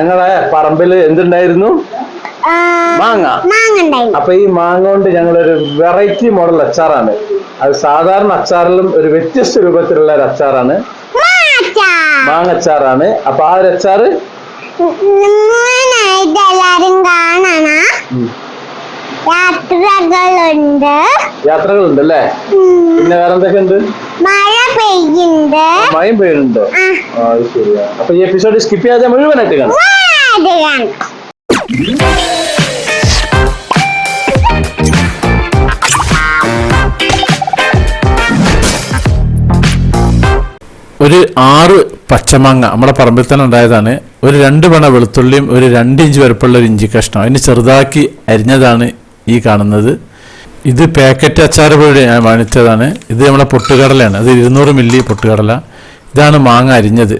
ടേബിളിൽ എന്തുണ്ടായിരുന്നു? ആ, മാങ്ങ. അപ്പൊ ഈ മാങ്ങ കൊണ്ട് ഞങ്ങളൊരു വെറൈറ്റി മോഡൽ അച്ചാറാണ്. അത് സാധാരണ അച്ചാറിലും ഒരു വ്യത്യസ്ത രൂപത്തിലുള്ള ഒരു അച്ചാറാണ്. മാങ്ങ അച്ചാറാണ് അപ്പൊ ആ ഒരു അച്ചാറ്? യാത്രകളുണ്ട്. യാത്രകളുണ്ട് അല്ലേ പിന്നെ വേറെ എന്തൊക്കെ ഉണ്ട് മഴ പെയ്യുന്നുണ്ട്. മഴയും പെയ്യുന്നുണ്ട് ശരിയാ. അപ്പൊ ഈ എപ്പിസോഡ് സ്കിപ്പ് ചെയ്യാതെ മുഴുവനായിട്ട് കാണാം. ഒരു ആറ് പച്ചമാങ്ങ നമ്മുടെ പറമ്പിൽ തന്നെ ഉണ്ടായതാണ്. ഒരു രണ്ട് പണ വെളുത്തുള്ളിയും ഒരു രണ്ട് ഇഞ്ച് വരപ്പുള്ള ഒരു ഇഞ്ചി കഷ്ണം. അതിന് ചെറുതാക്കി അരിഞ്ഞതാണ് ഈ കാണുന്നത്. ഇത് പാക്കറ്റ് അച്ചാർ പൊടി ഞാൻ വാങ്ങിച്ചതാണ്. ഇത് നമ്മുടെ പൊട്ടുകടലയാണ്. അത് ഇരുന്നൂറ് മില്ലി പൊട്ടുകടല. ഇതാണ് മാങ്ങ അരിഞ്ഞത്.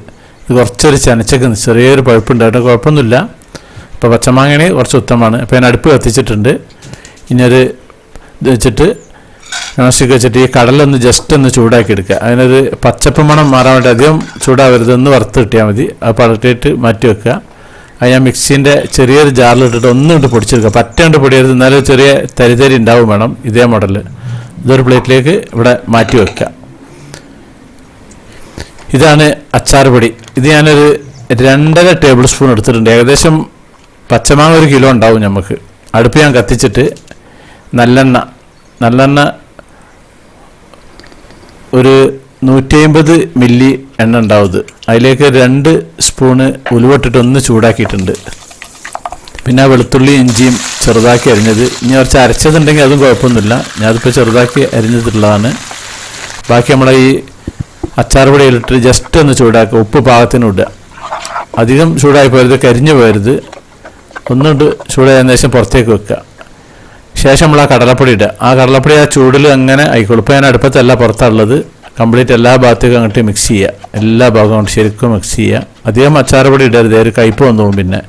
ഇത് കുറച്ചൊരു ചനച്ചക്ക് ചെറിയൊരു പഴുപ്പുണ്ട്. അവിടെ കുഴപ്പമൊന്നുമില്ല. അപ്പോൾ പച്ചമാങ്ങയാണ് കുറച്ച് ഉത്തമമാണ്. അപ്പോൾ ഞാൻ അടുപ്പ് കത്തിച്ചിട്ടുണ്ട്. ഇനിയൊരു ഇത് വെച്ചിട്ട് നോൺസ്റ്റിക്ക് വെച്ചിട്ട് ഈ കടലൊന്ന് ജസ്റ്റ് ഒന്ന് ചൂടാക്കി എടുക്കുക. അതിനൊരു പച്ചപ്പ് മണം മാറാൻ വേണ്ടി അധികം ചൂടാവരുതെന്ന് വറുത്ത് കിട്ടിയാൽ മതി. അത് പടട്ടിയിട്ട് മാറ്റി വെക്കുക. അത് ഞാൻ മിക്സിന്റെ ചെറിയൊരു ജാറിലിട്ടിട്ട് ഒന്നും ഇട്ട് പൊടിച്ചെടുക്കുക. പറ്റാണ്ട് പൊടിയരുത് എന്നാലും ചെറിയ തരിതരി ഉണ്ടാവും വേണം ഇതേ മോഡൽ ഇതൊരു പ്ലേറ്റിലേക്ക് ഇവിടെ മാറ്റി വയ്ക്കുക ഇതാണ് അച്ചാർ പൊടി. ഇത് ഞാനൊരു രണ്ടര ടേബിൾ സ്പൂൺ എടുത്തിട്ടുണ്ട്. ഏകദേശം പച്ചമാങ്ങ ഒരു കിലോ ഉണ്ടാവും നമുക്ക് അടുപ്പ് ഞാൻ കത്തിച്ചിട്ട് നല്ലെണ്ണ നല്ലെണ്ണ ഒരു നൂറ്റി അമ്പത് മില്ലി എണ്ണ ഉണ്ടാവുന്നത്. അതിലേക്ക് രണ്ട് സ്പൂണ് ഉലുവട്ടിട്ട് ഒന്ന് ചൂടാക്കിയിട്ടുണ്ട്. പിന്നെ വെളുത്തുള്ളി ഇഞ്ചിയും ചെറുതാക്കി അരിഞ്ഞത്. ഇനി കുറച്ച് അരച്ചതുണ്ടെങ്കിൽ അതും കുഴപ്പമൊന്നുമില്ല. ഞാനിപ്പോൾ ചെറുതാക്കി അരിഞ്ഞിട്ടുള്ളതാണ്. ബാക്കി നമ്മളെ ഈ അച്ചാർ പൊടിയിലിട്ട് ജസ്റ്റ് ഒന്ന് ചൂടാക്കുക. ഉപ്പ് പാകത്തിന് ഇടുക. അധികം ചൂടായി പോരുത് കരിഞ്ഞു പോരുത്. ഒന്നുകൊണ്ട് ചൂടായതിനു ശേഷം പുറത്തേക്ക് വെക്കുക. ശേഷം നമ്മൾ ആ കടലപ്പൊടി ഇടുക. ആ കടലപ്പൊടി ആ ചൂടിൽ അങ്ങനെ ആയിക്കോളും. ഇപ്പോൾ ഞാൻ അടുപ്പത്തല്ല പുറത്തുള്ളത് കംപ്ലീറ്റ് എല്ലാ ഭാഗത്തേക്കും അങ്ങോട്ട് മിക്സ് ചെയ്യുക. എല്ലാ ഭാഗവും കൊണ്ട് ശരിക്കും മിക്സ് ചെയ്യുക. അധികം അച്ചാറുപൊടി ഇടരുത്. ഒരു കയ്പ് വന്നു പോകും പിന്നെ.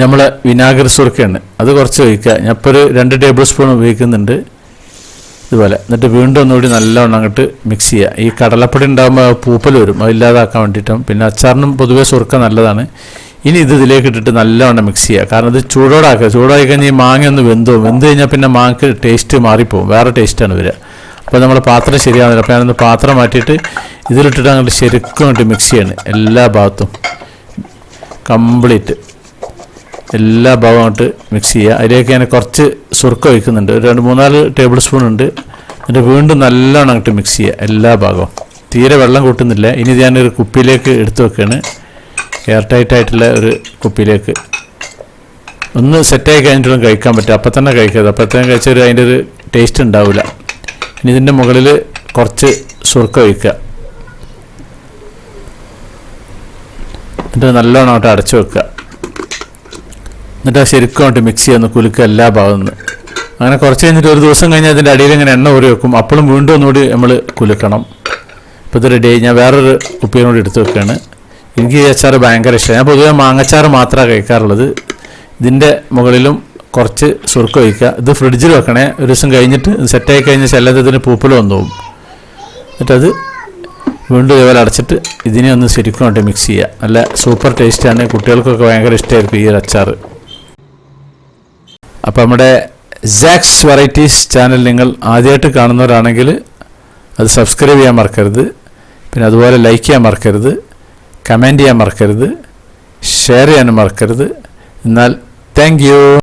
നമ്മൾ വിനാഗിരി സുർക്കയാണ്. അത് കുറച്ച് ഒഴിക്കുക. ഞാൻ ഇപ്പോൾ ഒരു രണ്ട് ടേബിൾ സ്പൂൺ ഉപയോഗിക്കുന്നുണ്ട്. ഇതുപോലെ. എന്നിട്ട് വീണ്ടും ഒന്നുകൂടി നല്ലവണ്ണം അങ്ങോട്ട് മിക്സ് ചെയ്യുക. ഈ കടലപ്പൊടി ഉണ്ടാകുമ്പോൾ പൂപ്പൽ വരും. അത് ഇല്ലാതാക്കാൻ വേണ്ടിയിട്ടും. പിന്നെ അച്ചാറിനും പൊതുവേ സുർക്ക നല്ലതാണ്. ഇനി ഇത് ഇതിലേക്ക് ഇട്ടിട്ട് നല്ലവണ്ണം മിക്സ് ചെയ്യുക. കാരണം ഇത് ചൂടോടാക്കുക ചൂടായി കഴിഞ്ഞാൽ ഈ മാങ്ങ ഒന്ന് വെന്തോ വെന്ത് കഴിഞ്ഞാൽ പിന്നെ മാങ്ങക്ക് ടേസ്റ്റ് മാറിപ്പോവും. വേറെ ടേസ്റ്റാണ് വരിക. അപ്പോൾ നമ്മൾ പാത്രം ശരിയാവുന്നില്ല. അപ്പോൾ ഞാനൊന്ന് പാത്രം മാറ്റിയിട്ട് ഇതിലിട്ടിട്ട് അങ്ങോട്ട് ശരിക്കും അങ്ങോട്ട് മിക്സ് ചെയ്യണം. എല്ലാ ഭാഗത്തും കംപ്ലീറ്റ് എല്ലാ ഭാഗവും അങ്ങോട്ട് മിക്സ് ചെയ്യുക. അതിലേക്ക് ഞാൻ കുറച്ച് സുർക്ക ഒഴിക്കുന്നുണ്ട്. ഒരു രണ്ട് മൂന്നാൽ ടേബിൾ സ്പൂൺ ഉണ്ട്. എന്നിട്ട് വീണ്ടും നല്ലോണം അങ്ങോട്ട് മിക്സ് ചെയ്യുക. എല്ലാ ഭാഗവും. തീരെ വെള്ളം കൂട്ടുന്നില്ല. ഇനി ഞാനൊരു കുപ്പിയിലേക്ക് എടുത്തു വെക്കുകയാണ്. എയർ ടൈറ്റ് ആയിട്ടുള്ള ഒരു കുപ്പിയിലേക്ക്. ഒന്ന് സെറ്റായി കഴിഞ്ഞിട്ടും കഴിക്കാൻ പറ്റും. അപ്പം തന്നെ കഴിക്കരുത് തന്നെ കഴിച്ചൊരു അതിന്റെ ഒരു ടേസ്റ്റ് ഉണ്ടാവില്ല. ഇനി ഇതിന്റെ മുകളിൽ കുറച്ച് സുർക്ക ഒഴിക്കുക. എന്നിട്ട് നല്ലോണം അങ്ങോട്ട് അടച്ചു വെക്കുക. എന്നിട്ട് ശരിക്കും അങ്ങോട്ട് മിക്സ് ചെയ്യുന്നു കുലുക്കുക എല്ലാ ഭാഗത്തു നിന്ന്. അങ്ങനെ കുറച്ച് കഴിഞ്ഞിട്ട് ഒരു ദിവസം കഴിഞ്ഞാൽ അതിന്റെ അടിയിൽ ഇങ്ങനെ എണ്ണ ഊരി വെക്കും. അപ്പോഴും വീണ്ടും ഒന്നുകൂടി നമ്മൾ കുലുക്കണം. ഇപ്പോൾ ഇത് റെഡി ഞാൻ വേറൊരു കുപ്പിയും കൂടി എടുത്ത് വെക്കുകയാണ്. എനിക്ക് ഈ അച്ചാർ ഭയങ്കര ഇഷ്ടമാണ് ഞാൻ പൊതുവെ മാങ്ങച്ചാറ് മാത്രമാണ് കഴിക്കാറുള്ളത്. ഇതിന്റെ മുകളിലും കുറച്ച് സുർക്ക ഒഴിക്കുക. ഇത് ഫ്രിഡ്ജിൽ വെക്കണേ. ഒരു ദിവസം കഴിഞ്ഞിട്ട് സെറ്റായി കഴിഞ്ഞ ശല്യത്തിന് പൂപ്പൽ വന്നു പോകും. എന്നിട്ടത് വീണ്ടും ഇതേപോലെ അടച്ചിട്ട് ഇതിനെ ഒന്ന് ശരിക്കും കൊണ്ട് മിക്സ് ചെയ്യുക. നല്ല സൂപ്പർ ടേസ്റ്റാണ് കുട്ടികൾക്കൊക്കെ ഭയങ്കര ഇഷ്ടമായിരിക്കും ഈ ഒരു അച്ചാർ. അപ്പോൾ നമ്മുടെ ജാക്സ് വെറൈറ്റീസ് ചാനൽ നിങ്ങൾ ആദ്യമായിട്ട് കാണുന്നവരാണെങ്കിൽ അത് സബ്സ്ക്രൈബ് ചെയ്യാൻ മറക്കരുത്. പിന്നെ അതുപോലെ ലൈക്ക് ചെയ്യാൻ മറക്കരുത്. കമന്റ് ചെയ്യാൻ മറക്കരുത്. ഷെയർ ചെയ്യാനും മറക്കരുത്. എന്നാൽ താങ്ക്